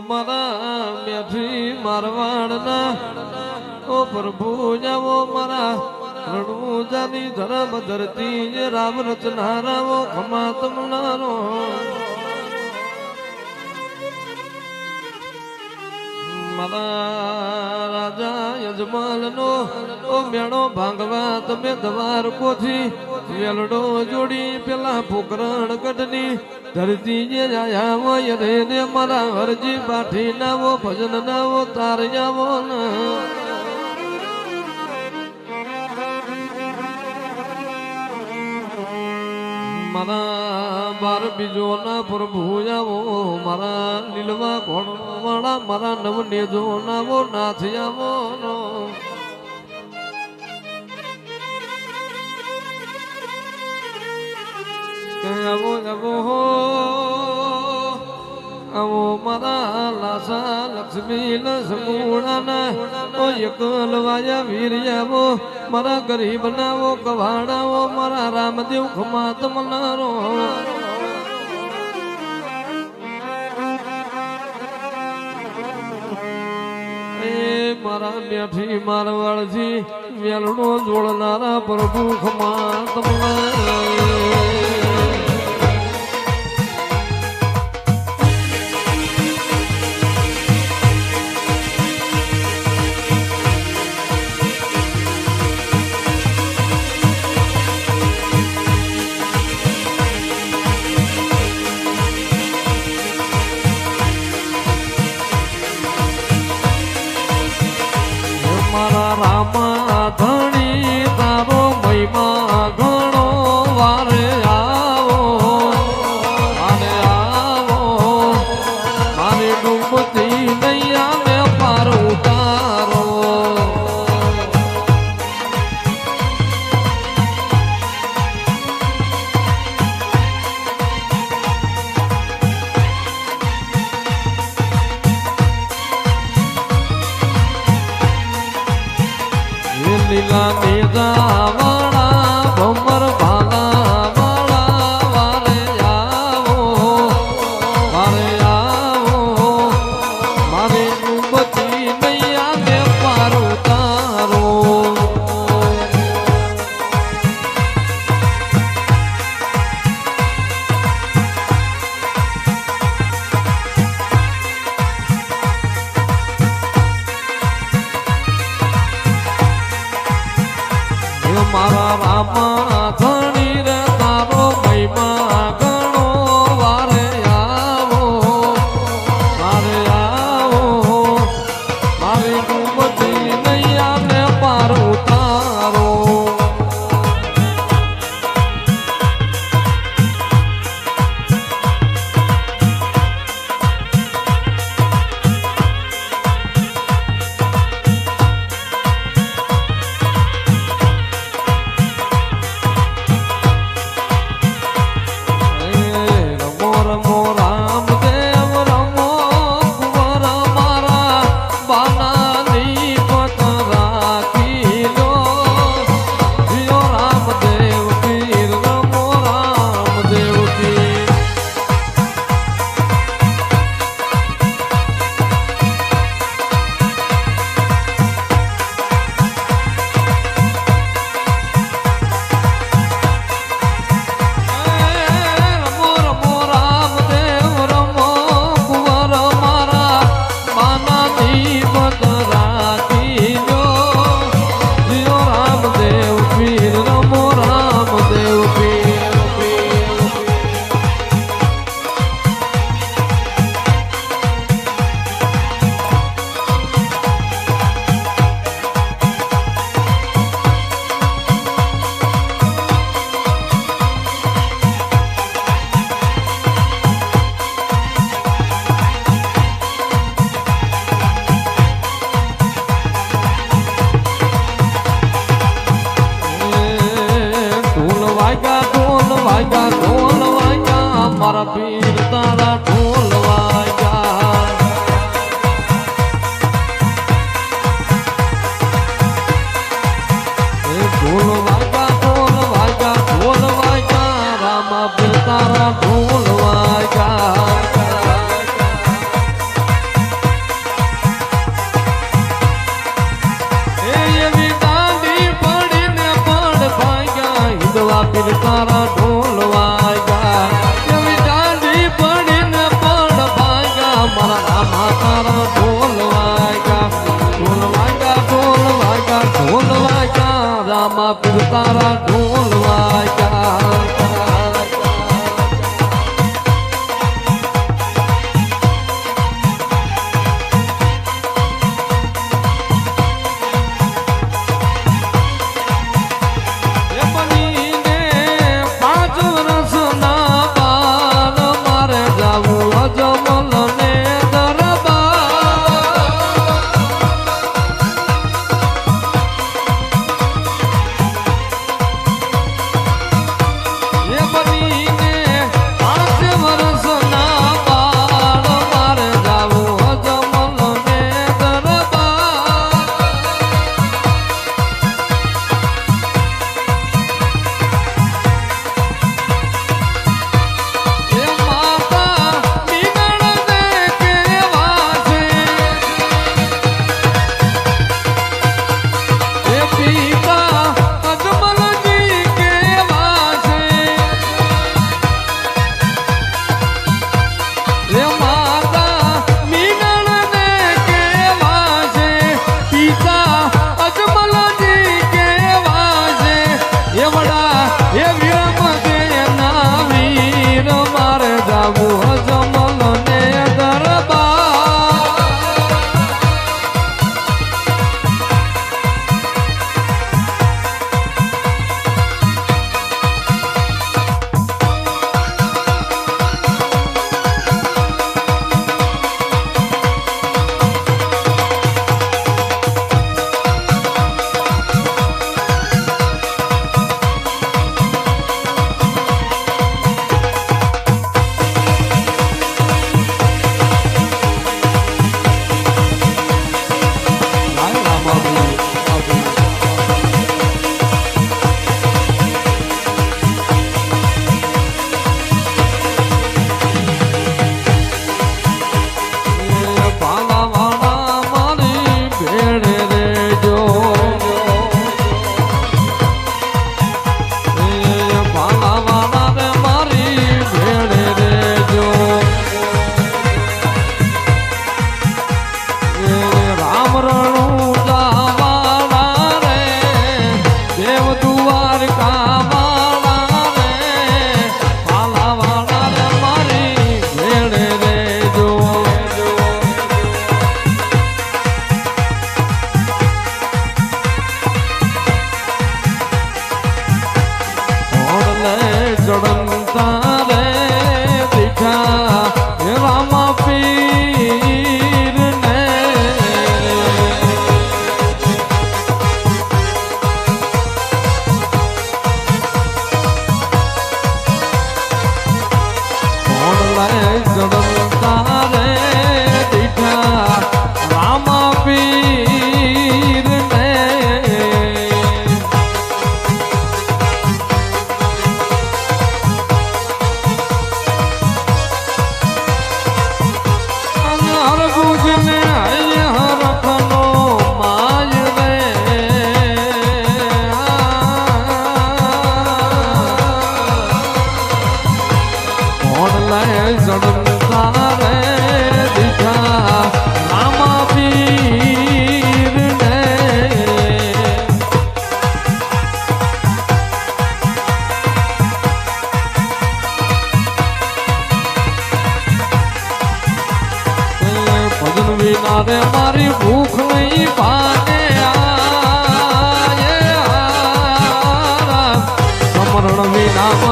મારા જાવો મારા રણુજાની ધરમ ધરતી રામ રચનારાવો ખમા તમનારો મારા રાજા યજમાલનો ઓ મેળો ભાંગવા તમે દ્વાર કોથી વેલડો જોડી પેલા ફોકરણ ગઢની ધરતી જે આયા હોય ને મારા હરજી પાઠી નાવો, ભજન નાવો, તારયાવો મારા બાર બીજો ના પ્રભુ આવો, મારા લીલવા કોણ વાળા મારા નવ નેજો નાવો નાથ આવો આવો આવો હો આવો મારા લાસા લક્ષ્મી લસમુણાના ઓ એકલવાયા વીર આવો મારા ગરીબ નાવો કવાડાવો મારા રામદેવ ખમા તમનારો એ મારા મેઠી મારવાડથી વેલડો જોડનારા પ્રભુ ખમાત એ લીલા વાજા ઢોલ વાજા અમારા પીર તારા ઢોલ વાજા એ ઢોલ વાજા ઢોલ વાજા ઢોલ વાજા રામા પીર તારા તારા પુકારા ધૂ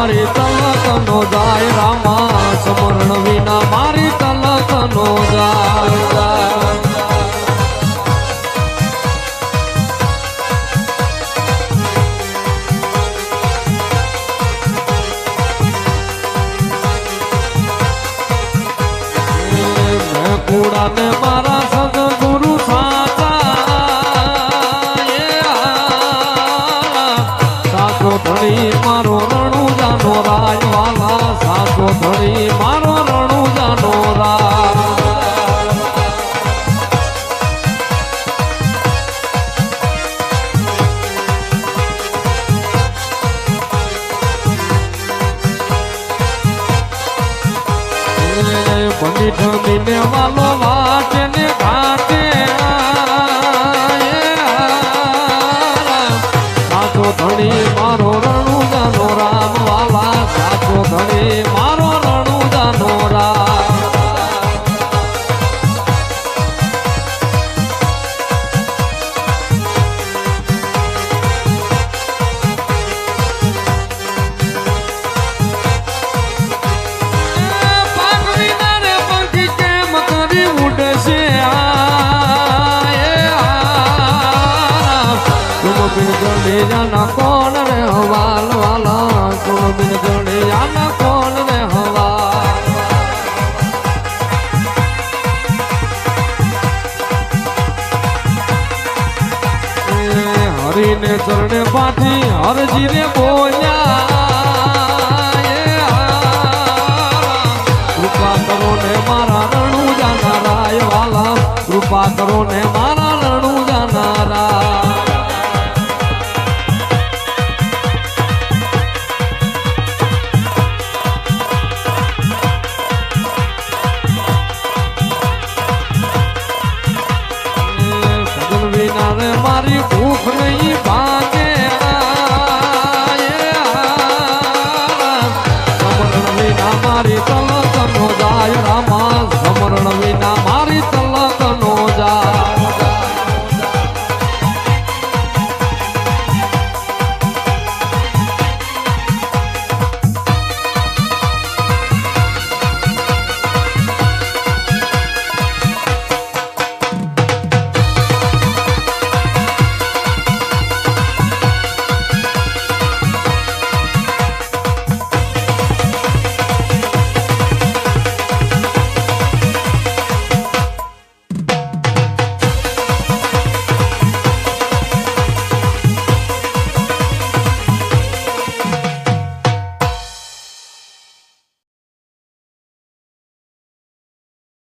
મારી તલકનો જાય રામા સમરણ વિના મારી તલકનો જાય કુડા ને મારા પંડિત મેવાલો વા હરજીને બોલ્યા. કૃપા કરો ને મારા રણુ જાનારા એ વાલા કૃપા કરો ને